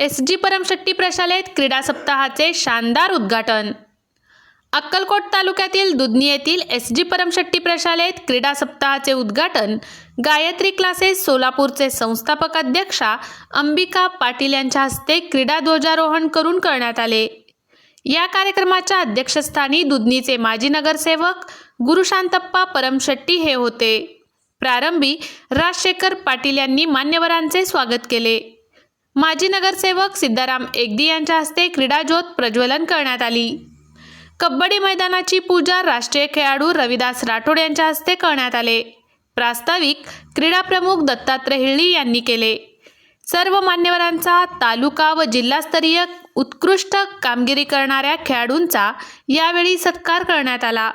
S G Paramshetti प्रशालेत क्रीडा सप्ताहाचे शानदार उद्घाटन. अक्कलकोट तालुक्यातील दुधनी येथील एस जी परमशेट्टी प्रशालेत क्रीडा सप्ताहाचे उद्घाटन गायत्री क्लासेस सोलापूरचे संस्थापक अध्यक्षा अंबिका पाटील यांच्या हस्ते क्रीडा ध्वजारोहण करून करण्यात आले. या कार्यक्रमाच्या अध्यक्षस्थानी दुधनीचे माजी नगरसेवक गुरुशांतप्पा परमशेट्टी हे होते. प्रारंभी राजशेखर पाटील यांनी मान्यवरांचे स्वागत केले. माजी नगरसेवक सिद्धाराम एकदी यांच्या हस्ते क्रीडाज्योत प्रज्वलन करण्यात आली. कबड्डी मैदानाची पूजा राष्ट्रीय खेळाडू रविदास राठोड यांच्या हस्ते करण्यात आले. प्रास्ताविक क्रीडा प्रमुख दत्तात्रय हिळी यांनी केले. सर्व मान्यवरांचा तालुका व जिल्हास्तरीय उत्कृष्ट कामगिरी करणाऱ्या खेळाडूंचा यावेळी सत्कार करण्यात आला.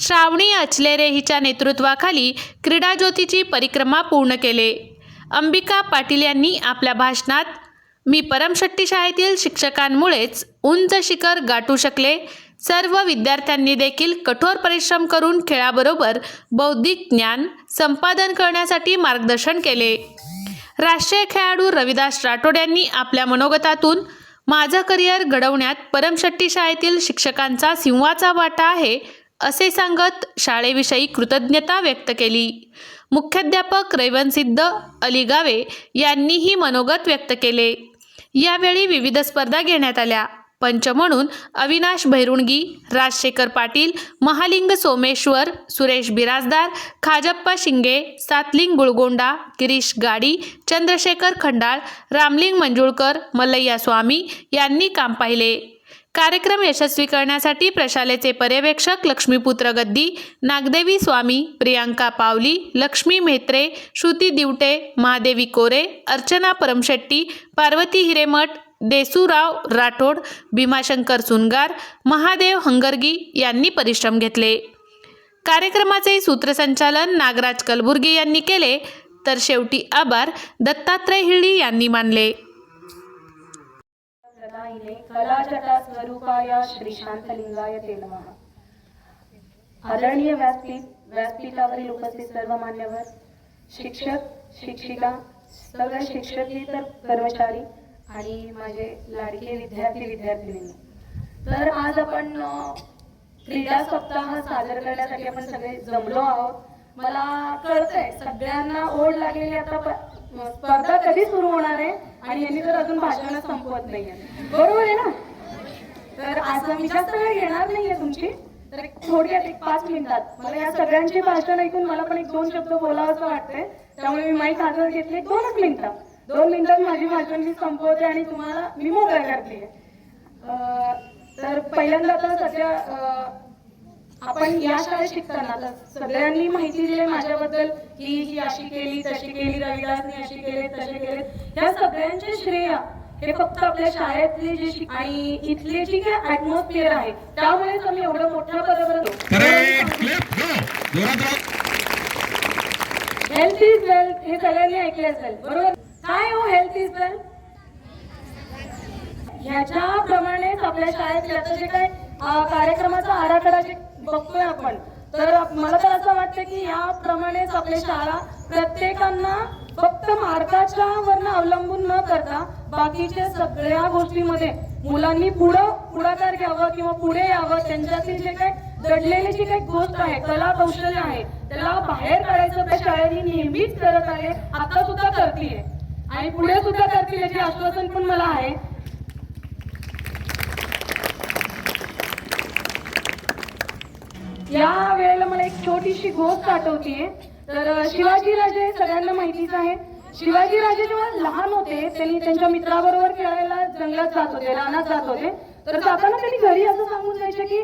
श्रावणी अचलेरे हिच्या नेतृत्वाखाली क्रीडा ज्योतीची परिक्रमा पूर्ण केले. अंबिका पाटील यांनी आपल्या भाषणात मी परमशट्टी शाळेतील शिक्षकांमुळेच उंच शिखर गाठू शकले. सर्व विद्यार्थ्यांनी देखील कठोर परिश्रम करून खेळाबरोबर बौद्धिक ज्ञान संपादन करण्यासाठी मार्गदर्शन केले. राष्ट्रीय खेळाडू रविदास राठोड यांनी आपल्या मनोगतातून माझं करिअर घडवण्यात परमशट्टी शाळेतील शिक्षकांचा सिंहाचा वाटा आहे. असे सांगत शाळेविषयी कृतज्ञता व्यक्त केली. मुख्याध्यापक रैवनसिद्ध अली गावे यांनीही मनोगत व्यक्त केले. यावेळी विविध स्पर्धा घेण्यात आल्या. पंच म्हणून अविनाश भैरुणगी राजशेखर पाटील महालिंग सोमेश्वर सुरेश बिराजदार खाजप्पा शिंगे सातलिंग गुळगोंडा गिरीश गाडी चंद्रशेखर खंडाळ रामलिंग मंजुळकर मल्लय्या स्वामी यांनी काम पाहिले. कार्यक्रम यशस्वी करण्यासाठी प्रशालेचे पर्यवेक्षक लक्ष्मीपुत्र गद्दी नागदेवी स्वामी प्रियांका पावली लक्ष्मी म्हेत्रे श्रुती दिवटे महादेवी कोरे अर्चना परमशेट्टी पार्वती हिरेमठ देसूराव राठोड भीमाशंकर सुनगार महादेव हंगरगी यांनी परिश्रम घेतले. कार्यक्रमाचे सूत्रसंचालन नागराज कलबुर्गी यांनी केले. तर शेवटी आभार दत्तात्रय हिळी यांनी मानले. प्रदायिने कलाजटा स्वरूपाया श्री शांतलिंगाय ते नमः. आदरणीय व्यासपीठ व्यासपीठावरील उपस्थित सर्व मान्यवर शिक्षक शिक्षिका सगळे शिक्षकेतर कर्मचारी आणि माझे लाडके विद्यार्थी विद्यार्थिनी तर आज आपण क्रीडा सप्ताह सादर करण्यासाठी आपण सगळे जमलो आहोत. मला कळतंय सगळ्यांना ओढ लागलेली आता स्पर्धा कधी सुरू होणार आहे? आणि यांनी तर अजून भाषण संपवत नाहीये. बरोबर आहे ना? तर आज मी जास्त वेळ घेणार नाहीये तुमची. तर थोडक्यात एक पाच मिनिटात. मला या सगळ्यांचे भाषण ऐकून मला पण एक दोन शब्द बोलावंसं वाटतंय. त्यामुळे मी माईक हातात घेतले दोनच मिनिटं. दोन मिनिटात माझी भाषण मी संपवते आणि तुम्हाला मी मोकळ्या करते. तर पहिल्यांदा तर सध्या आपण या शाळेत शिकताना सगळ्यांनी माहिती दिली माझ्याबद्दल की ही अशी केली तशी केली रविदासने अशी केले तसे केले. या सगळ्यांचे श्रेय हे फक्त आपल्या शाळेतले जे शिक- आणि इथले जी काय ऍटमॉस्फिअर आहे त्यामुळेच आम्ही एवढं मोठ्या जोरात हेल्थ इज वेल्थ हे सगळ्यांनी ऐकले असेल. बरोबर? काय हो हेल्थ इज वेल्थ ह्याच्याप्रमाणेच आपल्या शाळेतले आता जे काय कार्यक्रमाचा आराखडा जे बघतोय आपण. तर मला तर असं वाटतं की याप्रमाणेच आपल्या शाळा प्रत्येकांना फक्त मार्काच्या वरनं अवलंबून न करता बाकीच्या सगळ्या गोष्टीमध्ये मुलांनी पुढं पुढाकार घ्यावं किंवा पुढे यावं त्यांच्यातील जे काही दडलेली जी काही गोष्ट आहे कला कौशल्य आहे त्याला बाहेर काढायचं त्या शाळेने नेहमीच करत आहे आता सुद्धा करतीये. आणि पुढे सुद्धा करतील याचे आश्वासन पण मला आहे या वेळेला मला एक छोटीशी गोष्ट आठवतीये तर शिवाजी राजे सगळ्यांना माहितीच आहे शिवाजी राजे जेव्हा लहान होते त्यांनी त्यांच्या मित्राबरोबर खेळायला जंगलात जात होते रानात जात होते. तर जाताना त्यांनी घरी असं सांगून जायचं की